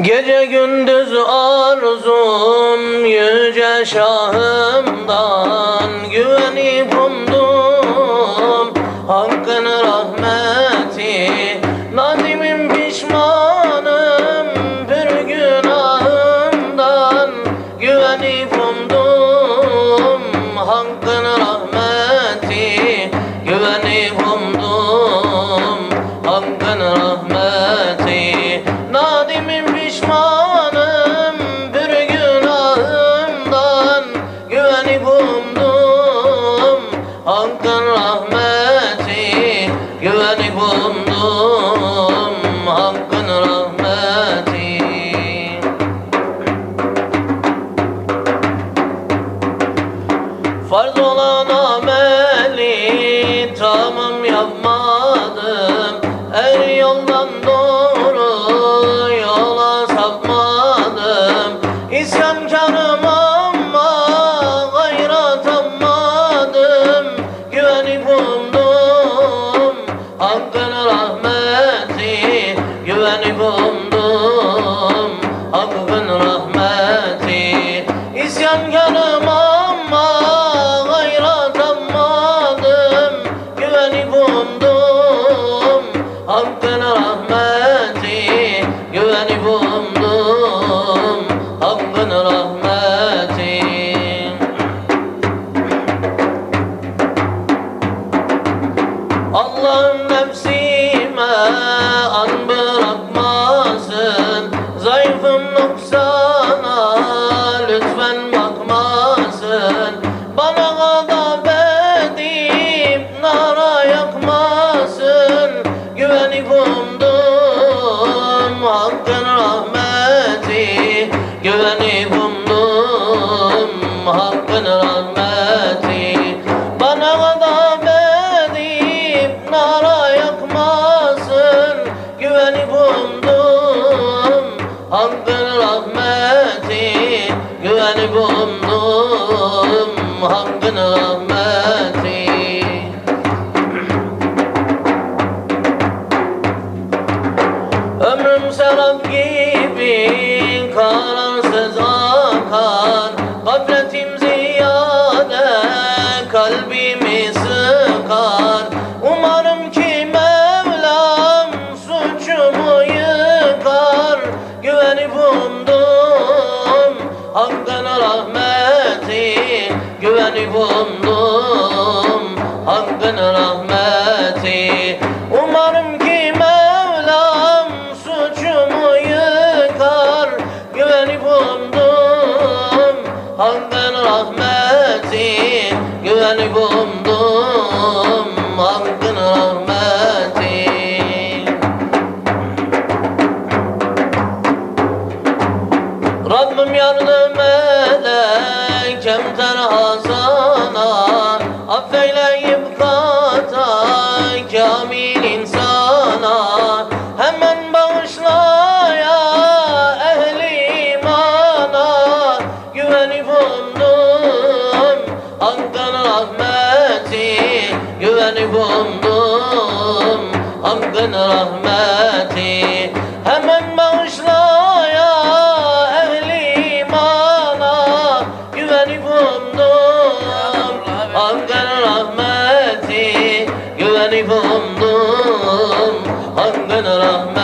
Gece gündüz arzum yüce şahımdan. Güvenip umdum Hakkın rahmeti. Nadimim pişmanım bir günahımdan. Güvenip umdum Hakkın rahmeti. Güvenip umdum güvenip umdum Hakkın rahmeti. Farz olan ameli tamam yapmadım. Er yoldan doğru Allah'ım rahmeti Güvenip umdum hakkın Ömrüm serap gibi rahmeti Güvenip umdum Hakkın rahmeti. Umarım ki Mevlam suçumu yıkar. Güvenip umdum Hakkın rahmeti Güvenip umdum Hakkın Rabbim yardım eyle kemter Hasan'a Affeyleyip kata kamil insana. Hemen bağışla ya ehli imana Güvenip umdum Hakkın rahmeti Güvenip umdum Hakkın rahmeti Hakkın rahmeti